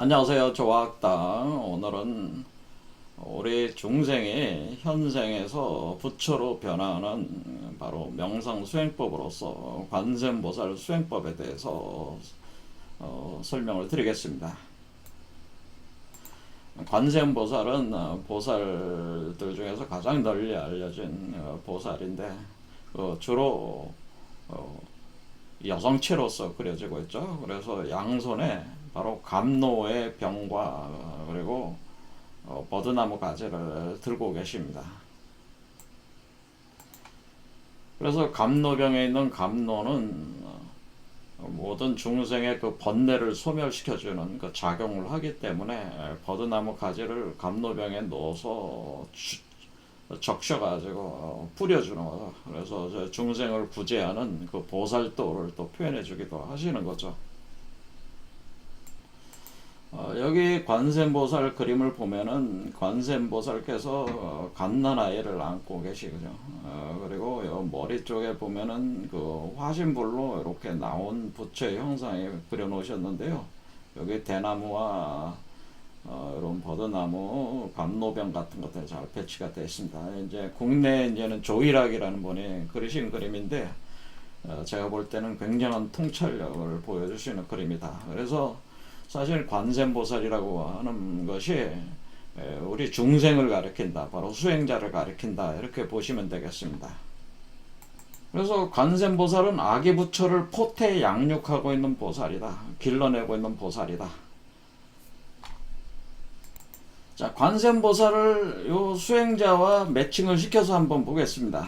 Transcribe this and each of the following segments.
안녕하세요. 조학당. 오늘은 우리 중생이 현생에서 부처로 변화하는 바로 명상 수행법으로서 관세음보살 수행법에 대해서 어, 설명을 드리겠습니다. 관세음보살은 어, 보살들 중에서 가장 널리 알려진 어, 보살인데 어, 주로 어, 여성체로서 그려지고 있죠. 그래서 양손에 바로 감노의 병과 그리고 어, 버드나무 가지를 들고 계십니다. 그래서 감노병에 있는 감노는 어, 모든 중생의 그 번뇌를 소멸시켜주는 그 작용을 하기 때문에 버드나무 가지를 감노병에 넣어서 주- 적셔가지고 어, 뿌려주는 거죠. 그래서 저 중생을 구제하는 그 보살도를 또 표현해주기도 하시는 거죠. 어, 여기 관세음보살 그림을 보면은 관세음보살께서 어, 갓난아이를 안고 계시거죠. 어, 그리고 요 머리 쪽에 보면은 그 화신불로 이렇게 나온 부처의 형상이 그려놓으셨는데요. 여기 대나무와 어, 이런 버드나무, 감노병 같은 것들이 잘 배치가 되어 있습니다. 이제 국내 이제는 조일학이라는 분이 그리신 그림인데 어, 제가 볼 때는 굉장한 통찰력을 보여주시는 그림이다. 그래서 사실 관세음보살이라고 하는 것이 에, 우리 중생을 가리킨다. 바로 수행자를 가리킨다. 이렇게 보시면 되겠습니다. 그래서 관세음보살은 아기 부처를 포태 양육하고 있는 보살이다. 길러내고 있는 보살이다. 자, 관세음보살을 요 수행자와 매칭을 시켜서 한번 보겠습니다.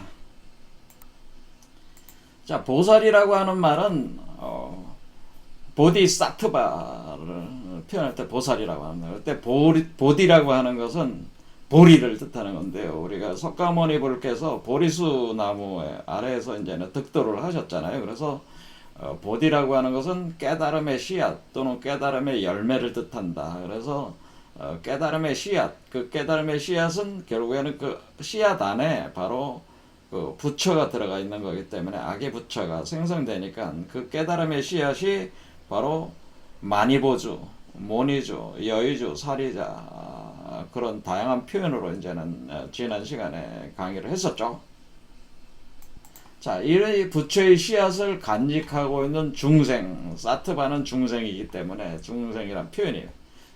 자, 보살이라고 하는 말은 어, 보디사트바를 표현할 때 보살이라고 합니다. 그때 보리, 보디라고 하는 것은 보리를 뜻하는 건데요. 우리가 석가모니 불께서 보리수 나무 아래에서 이제는 득도를 하셨잖아요. 그래서 어, 보디라고 하는 것은 깨달음의 씨앗 또는 깨달음의 열매를 뜻한다. 그래서 어, 깨달음의 씨앗, 그 깨달음의 씨앗은 결국에는 그 씨앗 안에 바로 그 부처가 들어가 있는 거기 때문에 악의 부처가 생성되니까 그 깨달음의 씨앗이 바로 만이보주, 모니주, 여의주, 사리자 아, 그런 다양한 표현으로 이제는 어, 지난 시간에 강의를 했었죠. 자, 이 부처의 씨앗을 간직하고 있는 중생, 사트바는 중생이기 때문에 중생이란 표현이에요.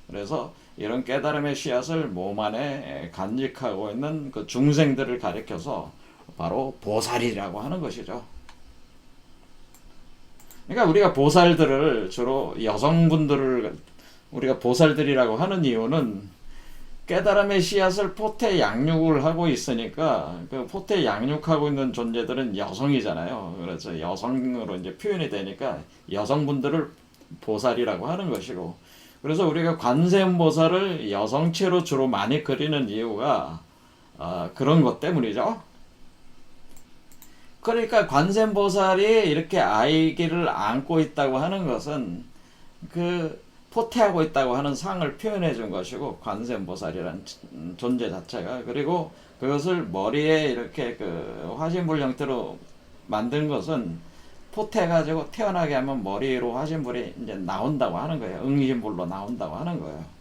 그래서 이런 깨달음의 씨앗을 몸 안에 간직하고 있는 그 중생들을 가리켜서 바로 보살이라고 하는 것이죠. 그러니까 우리가 보살들을 주로 여성분들을 우리가 보살들이라고 하는 이유는 깨달음의 씨앗을 포태 양육을 하고 있으니까 그 포태 양육하고 있는 존재들은 여성이잖아요. 그래서 여성으로 이제 표현이 되니까 여성분들을 보살이라고 하는 것이고 그래서 우리가 관세음보살을 여성체로 주로 많이 그리는 이유가 아, 그런 것 때문이죠. 그러니까 관세음보살이 이렇게 아이기를 안고 있다고 하는 것은 그 포태하고 있다고 하는 상을 표현해 준 것이고 관세음보살이라는 존재 자체가 그리고 그것을 머리에 이렇게 그 화신불 형태로 만든 것은 포태가지고 태어나게 하면 머리로 화신불이 이제 나온다고 하는 거예요. 응신불로 나온다고 하는 거예요.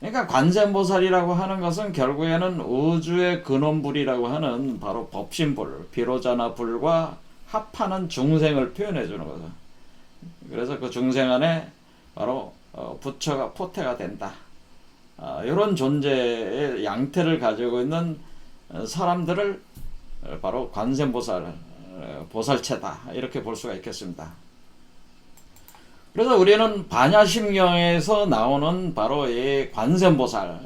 그러니까 관세음보살이라고 하는 것은 결국에는 우주의 근원불이라고 하는 바로 법신불, 비로자나 불과 합하는 중생을 표현해 주는 거죠. 그래서 그 중생 안에 바로 어, 부처가 포태가 된다. 아, 이런 존재의 양태를 가지고 있는 어, 사람들을 어, 바로 관세음보살, 어, 보살체다 이렇게 볼 수가 있겠습니다. 그래서 우리는 반야심경에서 나오는 바로 이 관세음보살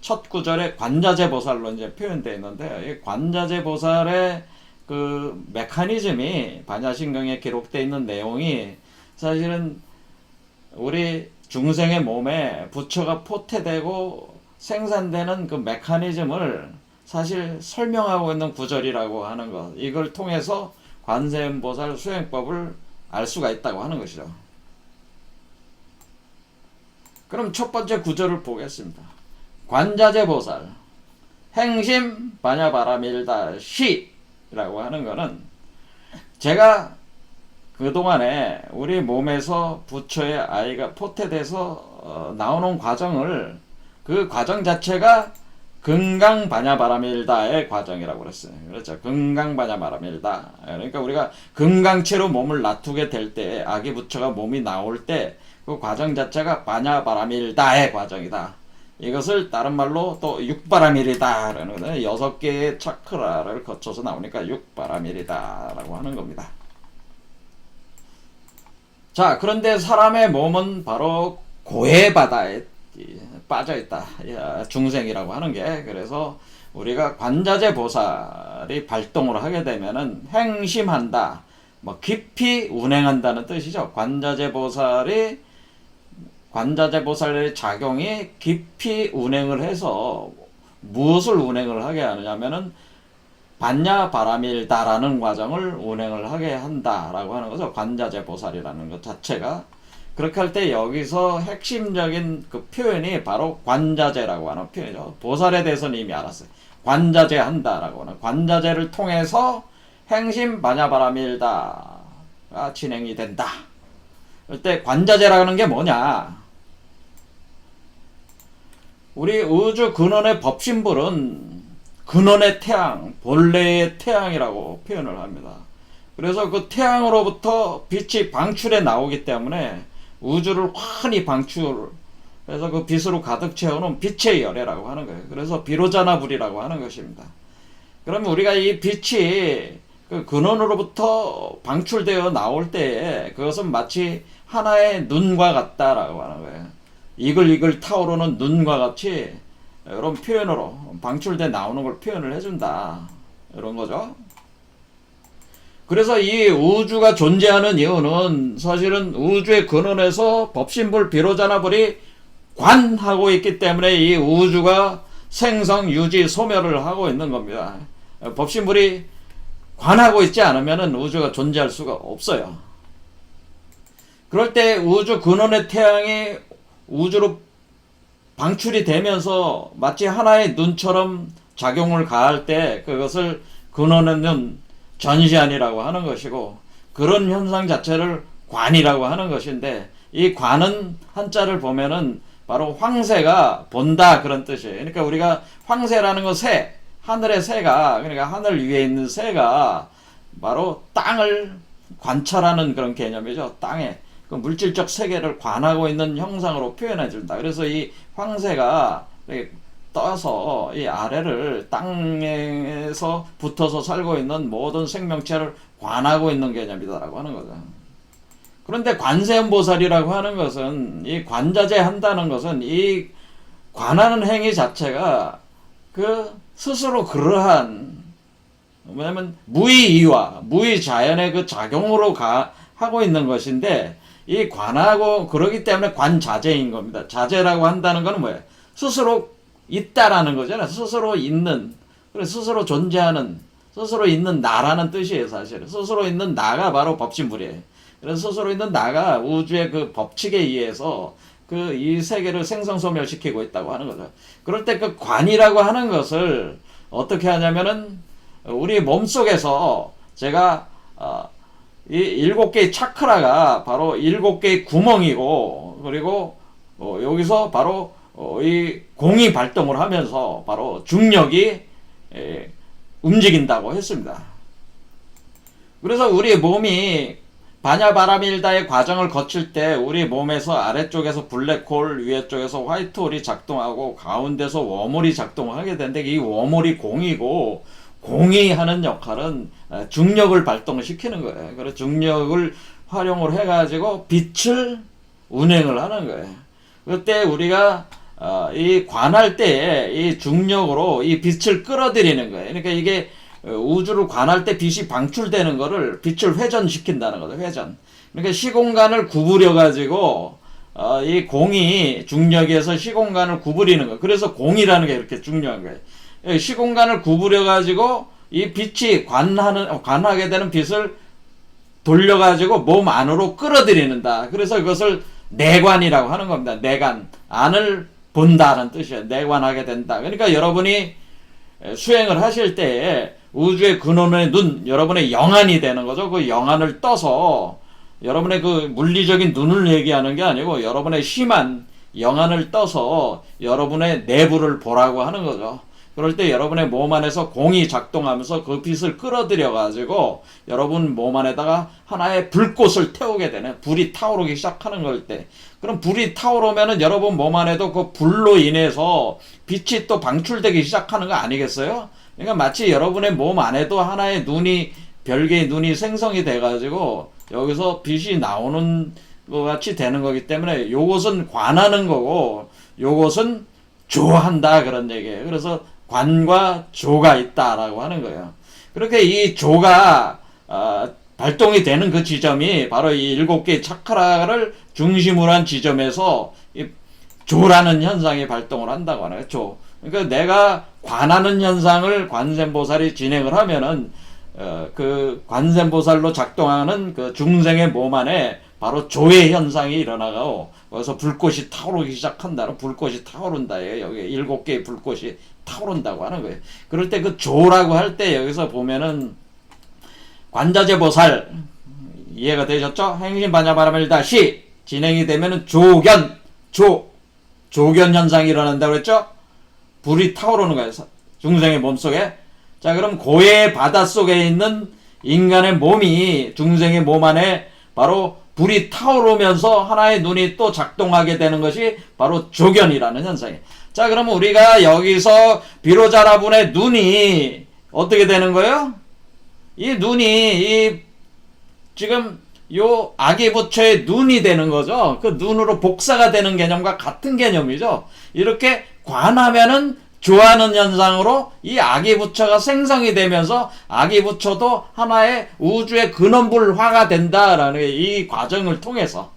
첫 구절에 관자재 보살로 이제 표현되어 있는데 이 관자재 보살의 그 메커니즘이 반야심경에 기록되어 있는 내용이 사실은 우리 중생의 몸에 부처가 포태되고 생산되는 그 메커니즘을 사실 설명하고 있는 구절이라고 하는 것 이걸 통해서 관세음보살 수행법을 알 수가 있다고 하는 것이죠. 그럼 첫 번째 구절을 보겠습니다. 관자재 보살 행심 바냐바라밀다 시라고 하는 거는 제가 그동안에 우리 몸에서 부처의 아이가 포태돼서 어, 나오는 과정을 그 과정 자체가 금강 반야바람일다의 과정이라고 그랬어요. 그렇죠. 금강 반야바람일다. 그러니까 우리가 금강체로 몸을 놔두게 될 때 아기 부처가 몸이 나올 때 그 과정 자체가 반야바람일다의 과정이다. 이것을 다른 말로 또 육바라밀이다라는 거는 여섯 개의 차크라를 거쳐서 나오니까 육바라밀이다라고 하는 겁니다. 자, 그런데 사람의 몸은 바로 고해 바다에 빠져 있다. 중생이라고 하는 게 그래서 우리가 관자재 보살이 발동을 하게 되면은 행심한다. 뭐 깊이 운행한다는 뜻이죠. 관자재 보살이 관자재 보살의 작용이 깊이 운행을 해서 무엇을 운행을 하게 하느냐면은 반야 바람일다라는 과정을 운행을 하게 한다라고 하는 거죠. 관자재 보살이라는 것 자체가 그렇게 할 때 여기서 핵심적인 그 표현이 바로 관자재라고 하는 표현이죠. 보살에 대해서는 이미 알았어요. 관자재 한다라고 하는 관자재를 통해서 행심 반야 바람일다가 진행이 된다. 그때 관자재라는 게 뭐냐? 우리 우주 근원의 법신불은 근원의 태양, 본래의 태양이라고 표현을 합니다. 그래서 그 태양으로부터 빛이 방출해 나오기 때문에 우주를 환히 방출, 그래서 그 빛으로 가득 채우는 빛의 열애라고 하는 거예요. 그래서 비로자나 불이라고 하는 것입니다. 그러면 우리가 이 빛이 그 근원으로부터 방출되어 나올 때에 그것은 마치 하나의 눈과 같다라고 하는 거예요. 이글이글 타오르는 눈과 같이 이런 표현으로 방출돼 나오는 걸 표현을 해준다. 이런 거죠. 그래서 이 우주가 존재하는 이유는 사실은 우주의 근원에서 법신불 비로자나불이 관하고 있기 때문에 이 우주가 생성, 유지, 소멸을 하고 있는 겁니다. 법신불이 관하고 있지 않으면 우주가 존재할 수가 없어요. 그럴 때 우주 근원의 태양이 우주로 방출이 되면서 마치 하나의 눈처럼 작용을 가할 때 그것을 근원의 눈, 전시안이라고 하는 것이고 그런 현상 자체를 관이라고 하는 것인데 이 관은 한자를 보면은 바로 황새가 본다 그런 뜻이에요. 그러니까 우리가 황새라는 거 새, 하늘의 새가 그러니까 하늘 위에 있는 새가 바로 땅을 관찰하는 그런 개념이죠. 땅에 그 물질적 세계를 관하고 있는 형상으로 표현해 준다. 그래서 이 황새가 떠서 이 아래를 땅에서 붙어서 살고 있는 모든 생명체를 관하고 있는 개념이다라고 하는 거죠. 그런데 관세음보살이라고 하는 것은 이 관자재 한다는 것은 이 관하는 행위 자체가 그 스스로 그러한 뭐냐면 무의이와 무의자연의 그 작용으로 가 하고 있는 것인데 이 관하고 그러기 때문에 관자재인 겁니다. 자재라고 한다는 것은 뭐예요? 스스로 있다라는 거잖아요. 스스로 있는, 스스로 존재하는, 스스로 있는 나라는 뜻이에요, 사실은. 스스로 있는 나가 바로 법신불이에요. 그래서 스스로 있는 나가 우주의 그 법칙에 의해서 그 이 세계를 생성소멸시키고 있다고 하는 거죠. 그럴 때 그 관이라고 하는 것을 어떻게 하냐면은 우리 몸 속에서 제가 어, 이 일곱 개의 차크라가 바로 일곱 개의 구멍이고 그리고 어, 여기서 바로 어, 이 공이 발동을 하면서 바로 중력이 에, 움직인다고 했습니다. 그래서 우리 몸이 반야바라밀다의 과정을 거칠 때 우리 몸에서 아래쪽에서 블랙홀, 위에 쪽에서 화이트홀이 작동하고 가운데서 웜홀이 작동하게 되는데 이 웜홀이 공이고 공이 하는 역할은 중력을 발동시키는 거예요. 그래서 중력을 활용을 해가지고 빛을 운행을 하는 거예요. 그때 우리가 어, 이 관할 때이 중력으로 이 빛을 끌어들이는 거예요. 그러니까 이게 어, 우주를 관할 때 빛이 방출되는 거를 빛을 회전시킨다는 거죠. 회전. 그러니까 시공간을 구부려 가지고 어, 이 공이 중력에서 시공간을 구부리는 거예요. 그래서 공이라는 게 이렇게 중요한 거예요. 예, 시공간을 구부려 가지고 이 빛이 관하는 관하게 되는 빛을 돌려 가지고 몸 안으로 끌어들이는다. 그래서 이것을 내관이라고 하는 겁니다. 내관 안을 본다는 뜻이에요. 내관하게 된다. 그러니까 여러분이 수행을 하실 때 우주의 근원의 눈, 여러분의 영안이 되는 거죠. 그 영안을 떠서 여러분의 그 물리적인 눈을 얘기하는 게 아니고 여러분의 심한 영안을 떠서 여러분의 내부를 보라고 하는 거죠. 그럴 때 여러분의 몸 안에서 공이 작동하면서 그 빛을 끌어들여 가지고 여러분 몸 안에다가 하나의 불꽃을 태우게 되는 불이 타오르기 시작하는 걸 때 그럼 불이 타오르면은 여러분 몸 안에도 그 불로 인해서 빛이 또 방출되기 시작하는 거 아니겠어요? 그러니까 마치 여러분의 몸 안에도 하나의 눈이 별개의 눈이 생성이 돼 가지고 여기서 빛이 나오는 것 같이 되는 거기 때문에 요것은 관하는 거고 요것은 조한다 그런 얘기예요. 그래서 관과 조가 있다라고 하는 거예요. 그렇게 이 조가 어, 발동이 되는 그 지점이 바로 이 일곱 개의 차크라를 중심으로 한 지점에서 이 조라는 현상이 발동을 한다고 하는. 조. 그러니까 내가 관하는 현상을 관세음보살이 진행을 하면은 어, 그 관세음보살로 작동하는 그 중생의 몸 안에 바로 조의 현상이 일어나고 거기서 불꽃이 타오르기 시작한다. 불꽃이 타오른다. 여기 일곱 개의 불꽃이 타오른다고 하는 거예요. 그럴 때 그 조라고 할 때 여기서 보면은 관자재 보살 이해가 되셨죠? 행신 반야바라밀다 시 진행이 되면은 조견 조 조견 현상이 일어난다고 그랬죠? 불이 타오르는 거예요. 중생의 몸속에. 자, 그럼 고해 바다 속에 있는 인간의 몸이 중생의 몸 안에 바로 불이 타오르면서 하나의 눈이 또 작동하게 되는 것이 바로 조견이라는 현상이에요. 자, 그러면 우리가 여기서 비로자라분의 눈이 어떻게 되는 거예요? 이 눈이 이 지금 요 아기 부처의 눈이 되는 거죠. 그 눈으로 복사가 되는 개념과 같은 개념이죠. 이렇게 관하면은 좋아하는 현상으로 이 아기 부처가 생성이 되면서 아기 부처도 하나의 우주의 근원불화가 된다라는 이 과정을 통해서.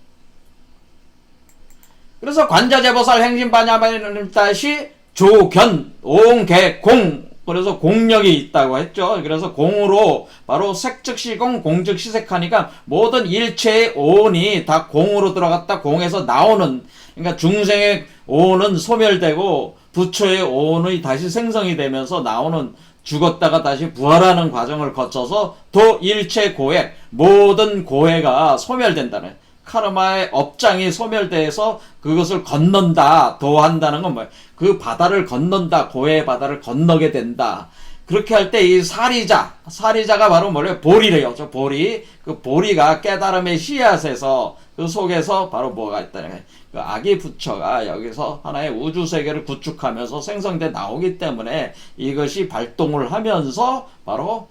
그래서 관자재보살 행진반야만을 다시 조견 옹개공. 그래서 공력이 있다고 했죠. 그래서 공으로 바로 색즉시공 공즉시색하니까 모든 일체의 오온이 다 공으로 들어갔다 공에서 나오는. 그러니까 중생의 오온은 소멸되고 부처의 오온이 다시 생성이 되면서 나오는 죽었다가 다시 부활하는 과정을 거쳐서 도 일체 고액 모든 고해가 소멸된다는 카르마의 업장이 소멸돼서 그것을 건넌다 도한다는 건 뭐예요? 그 바다를 건넌다 고해의 바다를 건너게 된다. 그렇게 할 때 이 사리자 사리자가 바로 뭐래요? 보리래요. 저 보리 그 보리가 깨달음의 씨앗에서 그 속에서 바로 뭐가 있다는. 그 아기 부처가 여기서 하나의 우주 세계를 구축하면서 생성돼 나오기 때문에 이것이 발동을 하면서 바로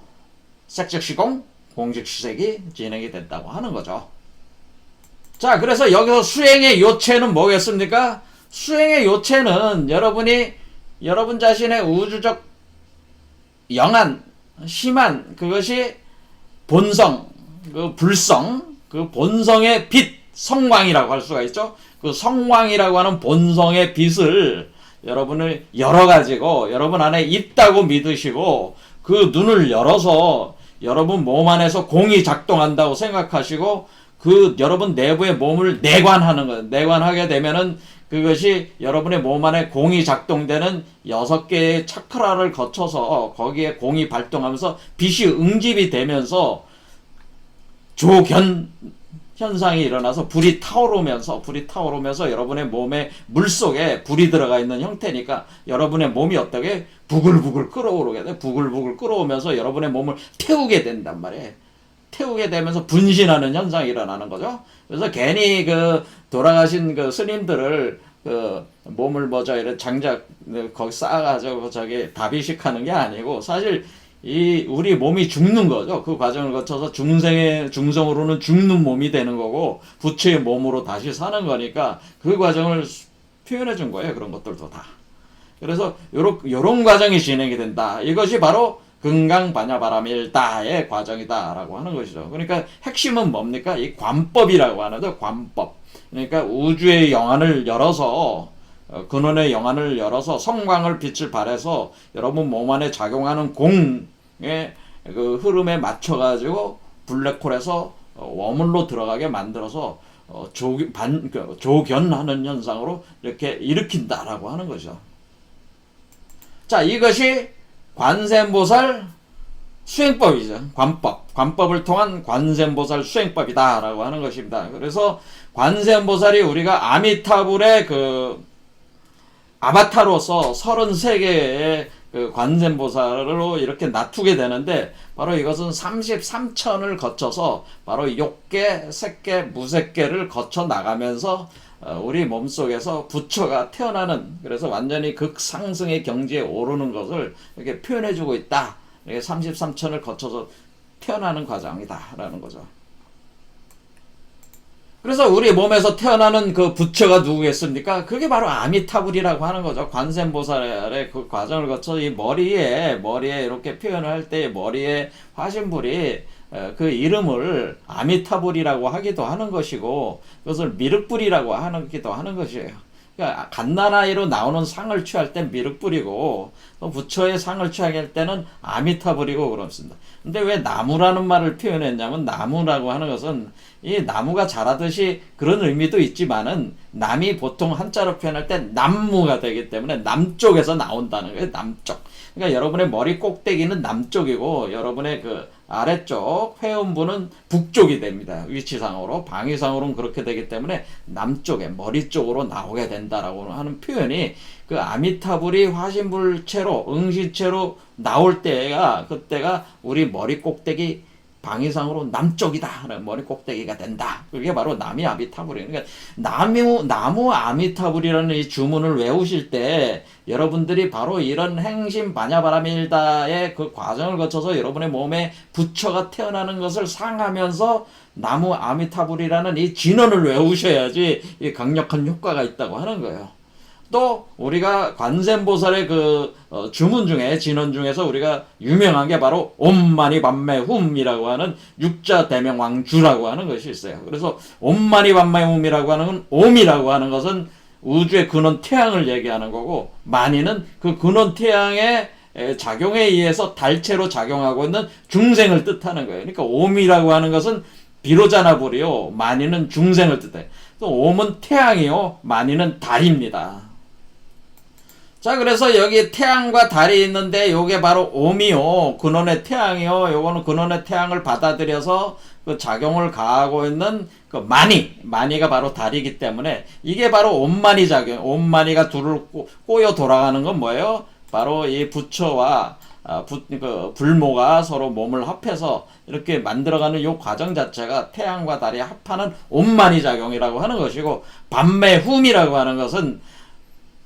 색즉시공 공즉시색이 진행이 된다고 하는 거죠. 자, 그래서 여기서 수행의 요체는 뭐겠습니까? 수행의 요체는 여러분이 여러분 자신의 우주적 영한, 심한 그것이 본성, 그 불성, 그 본성의 빛, 성광이라고 할 수가 있죠. 그 성광이라고 하는 본성의 빛을 여러분을 열어 가지고 여러분 안에 있다고 믿으시고 그 눈을 열어서 여러분 몸 안에서 공이 작동한다고 생각하시고 그 여러분 내부의 몸을 내관하는 거예요. 내관하게 되면은 그것이 여러분의 몸 안에 공이 작동되는 여섯 개의 차크라를 거쳐서 거기에 공이 발동하면서 빛이 응집이 되면서 조견 현상이 일어나서 불이 타오르면서 불이 타오르면서 여러분의 몸에 물 속에 불이 들어가 있는 형태니까 여러분의 몸이 어떻게 부글부글 끓어오르게 돼 부글부글 끓어오면서 여러분의 몸을 태우게 된단 말이에요. 태우게 되면서 분신하는 현상이 일어나는 거죠. 그래서 괜히 그 돌아가신 그 스님들을 그 몸을 뭐죠 이런 장작 거기 쌓아가지고 저기 다비식하는 게 아니고 사실 이 우리 몸이 죽는 거죠. 그 과정을 거쳐서 중생의 중성으로는 죽는 몸이 되는 거고 부처의 몸으로 다시 사는 거니까 그 과정을 표현해 준 거예요. 그런 것들도 다. 그래서 요런 요런 과정이 진행이 된다. 이것이 바로 금강 반야바람일다의 과정이다라고 하는 것이죠. 그러니까 핵심은 뭡니까? 이 관법이라고 하는데 관법. 그러니까 우주의 영안을 열어서 어, 근원의 영안을 열어서 성광을 빛을 발해서 여러분 몸 안에 작용하는 공의 그 흐름에 맞춰 가지고 블랙홀에서 어, 워물로 들어가게 만들어서 어, 조, 반, 그, 조견하는 현상으로 이렇게 일으킨다라고 하는 거죠. 자, 이것이 관세음보살 수행법이죠. 관법. 관법을 통한 관세음보살 수행법이다라고 하는 것입니다. 그래서 관세음보살이 우리가 아미타불의 그 아바타로서 33개의 그 관세음보살로 이렇게 놔두게 되는데 바로 이것은 33천을 거쳐서 바로 욕계, 색계, 무색계를 거쳐 나가면서 어, 우리 몸속에서 부처가 태어나는 그래서 완전히 극상승의 경지에 오르는 것을 이렇게 표현해 주고 있다. 이게 33천을 거쳐서 태어나는 과정이다라는 거죠. 그래서 우리 몸에서 태어나는 그 부처가 누구겠습니까? 그게 바로 아미타불이라고 하는 거죠. 관세음보살의 그 과정을 거쳐 이 머리에 머리에 이렇게 표현을 할 때 머리에 화신불이 어, 그 이름을 아미타불이라고 하기도 하는 것이고 그것을 미륵불이라고 하기도 하는 것이에요. 그러니까 갓나나이로 나오는 상을 취할 땐 미륵불이고 또 부처의 상을 취하게 할 때는 아미타불이고 그렇습니다. 근데 왜 나무라는 말을 표현했냐면 나무라고 하는 것은 이 나무가 자라듯이 그런 의미도 있지만은 남이 보통 한자로 표현할 때 남무가 되기 때문에 남쪽에서 나온다는 거예요. 남쪽. 그러니까 여러분의 머리 꼭대기는 남쪽이고 여러분의 그 아래쪽 회음부는 북쪽이 됩니다. 위치상으로 방위상으로는 그렇게 되기 때문에 남쪽에 머리 쪽으로 나오게 된다라고 하는 표현이 그 아미타불이 화신불체로 응시체로 나올 때가 그때가 우리 머리 꼭대기 방위상으로 남쪽이다. 머리 꼭대기가 된다. 그게 바로 나미 아미타불이에요. 그러니까 나무, 나무 아미타불이라는 이 주문을 외우실 때 여러분들이 바로 이런 행심 바냐바라밀다의 그 과정을 거쳐서 여러분의 몸에 부처가 태어나는 것을 상하면서 나무 아미타불이라는 이 진원을 외우셔야지 이 강력한 효과가 있다고 하는 거예요. 또 우리가 관세음보살의 그 어, 주문 중에 진원 중에서 우리가 유명한 게 바로 옴마니 반매훔이라고 하는 육자 대명 왕주라고 하는 것이 있어요. 그래서 옴마니 반매훔이라고 하는 건 옴이라고 하는 것은 우주의 근원 태양을 얘기하는 거고 마니는 그 근원 태양의 작용에 의해서 달체로 작용하고 있는 중생을 뜻하는 거예요. 그러니까 옴이라고 하는 것은 비로자나불이요. 마니는 중생을 뜻해. 또 옴은 태양이요. 마니는 달입니다. 자, 그래서 여기 태양과 달이 있는데 요게 바로 옴이요. 근원의 태양이요. 요거는 근원의 태양을 받아들여서 그 작용을 가하고 있는 그 마니, 마니가 바로 달이기 때문에 이게 바로 옴마니 작용, 옴마니가 둘을 꼬여 돌아가는 건 뭐예요? 바로 이 부처와 아, 부, 그 불모가 서로 몸을 합해서 이렇게 만들어가는 요 과정 자체가 태양과 달이 합하는 옴마니 작용이라고 하는 것이고 반매훔이라고 하는 것은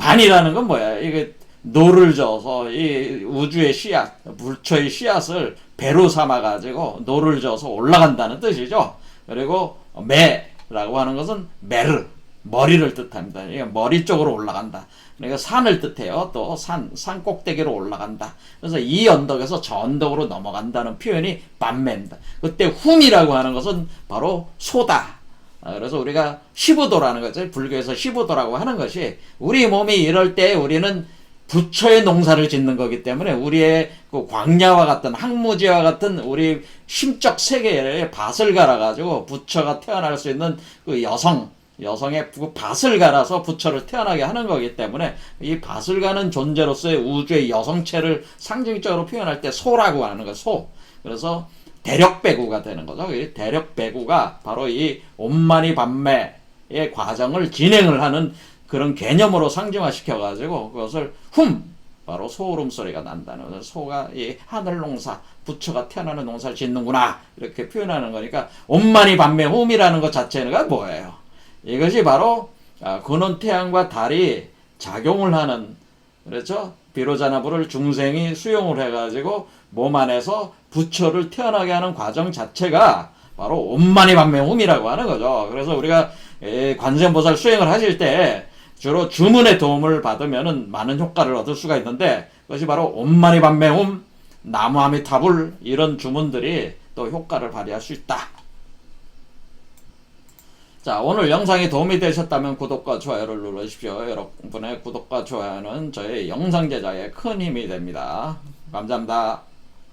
반이라는 건 뭐야? 이게 노를 져서 이 우주의 씨앗, 불초의 씨앗을 배로 삼아 가지고 노를 져서 올라간다는 뜻이죠. 그리고 매라고 하는 것은 메르 머리를 뜻합니다. 이게 머리 쪽으로 올라간다. 그러니까 산을 뜻해요. 또 산, 산 꼭대기로 올라간다. 그래서 이 언덕에서 저 언덕으로 넘어간다는 표현이 반매입니다. 그때 훔이라고 하는 것은 바로 소다. 아, 그래서 우리가 시부도라는 거죠. 불교에서 시부도라고 하는 것이 우리 몸이 이럴 때 우리는 부처의 농사를 짓는 거기 때문에 우리의 그 광야와 같은 항무지와 같은 우리 심적 세계에 밭을 갈아가지고 부처가 태어날 수 있는 그 여성, 여성의 그 밭을 갈아서 부처를 태어나게 하는 거기 때문에 이 밭을 가는 존재로서의 우주의 여성체를 상징적으로 표현할 때 소라고 하는 거, 소. 그래서 대력 배구가 되는 거죠. 이 대력 배구가 바로 이 온만이 반매의 과정을 진행을 하는 그런 개념으로 상징화 시켜 가지고 그것을 훔 바로 소름 소리가 난다는 소가 이 하늘 농사 부처가 태어나는 농사를 짓는구나 이렇게 표현하는 거니까 온만이 반매 훔이라는 것 자체가 뭐예요? 이것이 바로 아, 근원 태양과 달이 작용을 하는 그렇죠? 비로자나불을 중생이 수용을 해가지고 몸 안에서 부처를 태어나게 하는 과정 자체가 바로 온만이 반매홈이라고 하는 거죠. 그래서 우리가 관세음보살 수행을 하실 때 주로 주문의 도움을 받으면 많은 효과를 얻을 수가 있는데 그것이 바로 온만이 반매홈, 나무아미타불 이런 주문들이 또 효과를 발휘할 수 있다. 자, 오늘 영상이 도움이 되셨다면 구독과 좋아요를 눌러주십시오. 여러분의 구독과 좋아요는 저의 영상 제작에 큰 힘이 됩니다. 감사합니다.